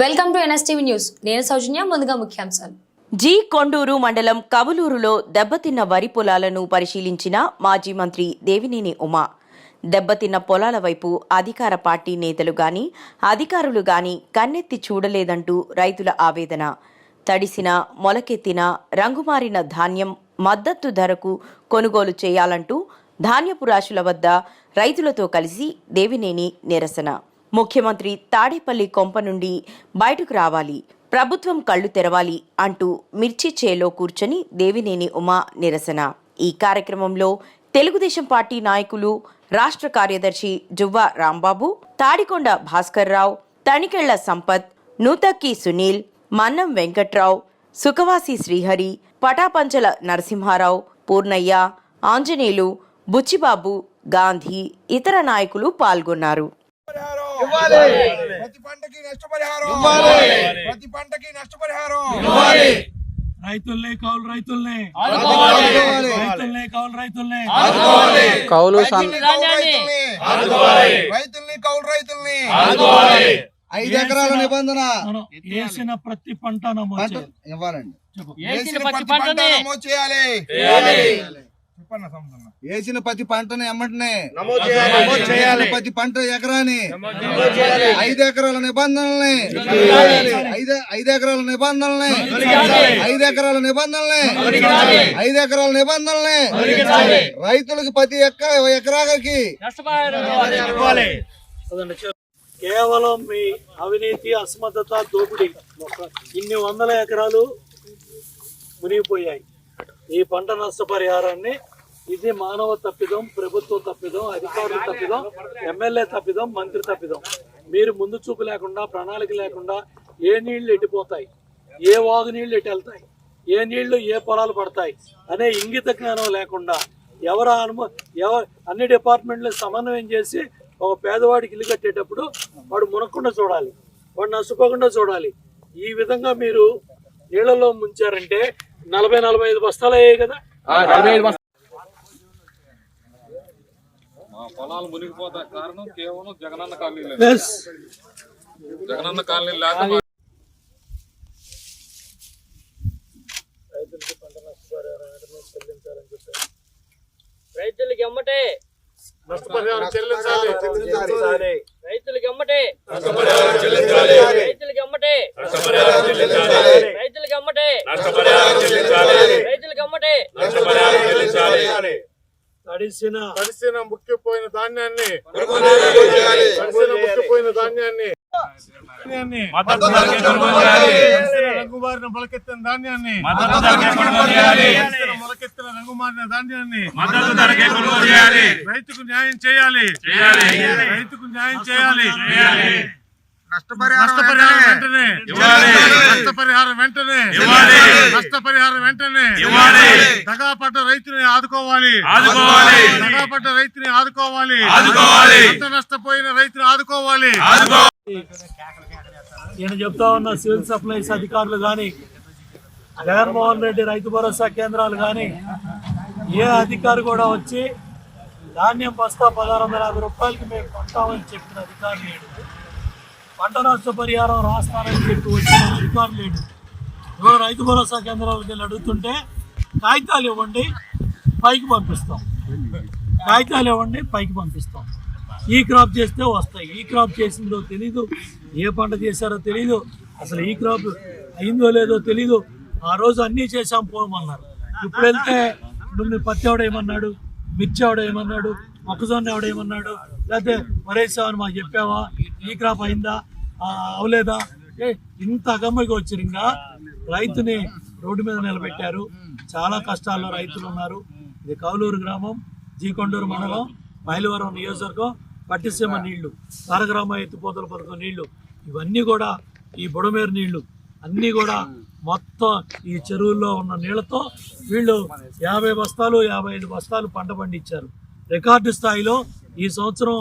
Welcome to NSTV news. నేను సౌజన్య ముందుగా ముఖ్యాంశాలు. జీ కొండూరు మండలం కవులూరులో దెబ్బతిన్న వరి పొలాలను పరిశీలించిన మాజీ మంత్రి దేవినేని ఉమా. దెబ్బతిన్న పొలాల వైపు అధికార పార్టీ నేతలు గాని అధికారులు గాని కన్నెత్తి చూడలేదంటూ రైతుల ఆవేదన. తడిసిన మొలకెత్తిన రంగుమారిన ధాన్యం మద్దతు ధరకు కొనుగోలు చేయాలంటూ ధాన్యపు రాశుల వద్ద రైతులతో కలిసి దేవినేని నిరసన. ముఖ్యమంత్రి తాడేపల్లి కొంప నుండి బయటకు రావాలి ప్రభుత్వం కళ్ళు తెరవాలి అంటూ మిర్చి చేలో కూర్చొని దేవినేని ఉమా నిరసన. ఈ కార్యక్రమంలో తెలుగుదేశం పార్టీ నాయకులు రాష్ట్ర కార్యదర్శి జువ్వ రాంబాబు తాడికొండ భాస్కర్రావు తణికెళ్ళ సంపత్ నూతక్కి సునీల్ మన్నం వెంకట్రావు సుఖవాసి శ్రీహరి పటాపంచల నరసింహారావు పూర్ణయ్య ఆంజనేయులు బుచ్చిబాబు గాంధీ ఇతర నాయకులు పాల్గొన్నారు. ప్రతి పంటకి నష్టపరిహారం. ప్రతి పంటకి నష్టపరిహారం. రైతుల్ని కౌలు రైతుల్ని. రైతుల్ని కౌలు రైతుల్ని. కౌలు రైతుల్ని కౌలు రైతుల్ని. రైతుల్ని కౌలు రైతుల్ని. ఐదు ఎకరాల నిబంధన. మనం వేసిన ప్రతి పంట నమోదు. ఇవ్వాలండి. చెప్పు. వేసిన ప్రతి పంట నమోదు చేయాలి. వేసిన ప్రతి పంటని ఎమ్మటనే నమోదు చేయాలి. ప్రతి పంట ఎకరాని ఐదు ఎకరాల నిబంధనల్ని ఐదు ఎకరాల నిబంధనల్ని ఐదు ఎకరాల నిబంధనల్ని ఐదు ఎకరాల నిబంధనల్ని రైతులకు ప్రతి ఎక్క ఎకరాకి. కేవలం మీ అవినీతి అసమర్థత దోపిడీ. ఇన్ని వందల ఎకరాలు మునిగిపోయాయి. ఈ పంట నష్టపరిహారాన్ని ఇది మానవ తప్పిదం ప్రభుత్వ తప్పిదం అధికారుల తప్పిదం ఎమ్మెల్యే తప్పిదం మంత్రి తప్పిదం. మీరు ముందు చూపు లేకుండా ప్రణాళిక లేకుండా ఏ నీళ్ళు ఎట్టిపోతాయి? ఏ వాగు నీళ్ళు ఎటు వెళ్తాయి? ఏ నీళ్ళు ఏ పొలాలు పడతాయి? అనే ఇంగిత జ్ఞానం లేకుండా ఎవరు అనుమ ఎవరు అన్ని డిపార్ట్మెంట్లు సమన్వయం చేసి ఒక పేదవాడికి ఇల్లు కట్టేటప్పుడు వాడు మునక్కుండా చూడాలి. వాడు నష్టపోకుండా చూడాలి. ఈ విధంగా మీరు నీళ్ళలో ముంచారంటే నలభై నలభై ఐదు బస్తాలు అయ్యాయి కదా మా పొలాలు మునిగిపోతా కారణం కేవలం జగనన్న కాలనీ జగనన్న కాలనీ లేక రైతులకి ఎమ్మటే నష్టపరిహారం చెల్లించాలి. రైతులకి ఎమ్మటే రైతులకి ఎమ్మటే రైతులకి ఎమ్మటే రైతులకి ఎమ్మటే తడిసిన తడిసిన ముక్కిపోయిన ధాన్యాన్ని తడిసిన ముక్కిపోయిన ధాన్యాన్ని మొలకెత్తిన ధాన్యాన్ని మొలకెత్తిన రంగుమారిన ధాన్యాన్ని రైతుకు న్యాయం చేయాలి. రైతుకు న్యాయం చేయాలి. నష్టపరిహారం వెంటనే. నష్టపరిహారం వెంటనే. నష్టపరిహారం వెంటనే. దగాపడ్డ రైతుని ఆదుకోవాలి. దగాపడ్డ రైతుని ఆదుకోవాలి. పంట నష్టపోయిన రైతుని ఆదుకోవాలి. నేను చెప్తా ఉన్న సివిల్ సప్లైస్ అధికారులు కానీ జగన్మోహన్ రెడ్డి రైతు భరోసా కేంద్రాలు కానీ ఏ అధికారి కూడా వచ్చి ధాన్యం బస్తా పదహారు వందల యాభై రూపాయలకి మేము కొంటామని చెప్పిన అధికారి లేడు. పంట నష్ట పరిహారం రాస్తానని చెప్పి వచ్చిన రికార్డు లేడు ఇవాళ రైతు భరోసా కేంద్రాలకు వెళ్ళి అడుగుతుంటే కాగితాలు ఇవ్వండి పైకి పంపిస్తాం. కాగితాలు ఇవ్వండి పైకి పంపిస్తాం. ఈ క్రాప్ చేస్తే వస్తాయి. ఈ క్రాప్ చేసిందో తెలీదు. ఏ పంట చేశారో తెలీదు. అసలు ఈ క్రాప్ అయిందో లేదో తెలీదు. ఆ రోజు అన్నీ చేశాం పోమన్నారు. ఇప్పుడు వెళ్తే నువ్వు పత్తి ఎవడేమన్నాడు మిర్చి ఎవడేమన్నాడు మొక్కజొన్న ఎవడేమన్నాడు లేకపోతే వరేసావని మాకు చెప్పావా? ఈ క్రాప్ అయిందా? అవలేదా? ఏ ఇంత అగమ్మగా వచ్చిరింగా రైతుని రోడ్డు మీద నిలబెట్టారు. చాలా కష్టాల్లో రైతులు ఉన్నారు. ఇది కౌలూరు గ్రామం జీకొండూరు మండలం మైలవరం నియోజకవర్గం పట్టిసీమ నీళ్ళు తారగ్రామ ఎత్తిపోతల పథకం నీళ్ళు. ఇవన్నీ కూడా ఈ బుడమేరు నీళ్ళు. అన్నీ కూడా మొత్తం ఈ చెరువుల్లో ఉన్న నీళ్ళతో వీళ్ళు యాభై బస్తాలు యాభై ఐదు బస్తాలు పంట పండించారు. రికార్డు స్థాయిలో ఈ సంవత్సరం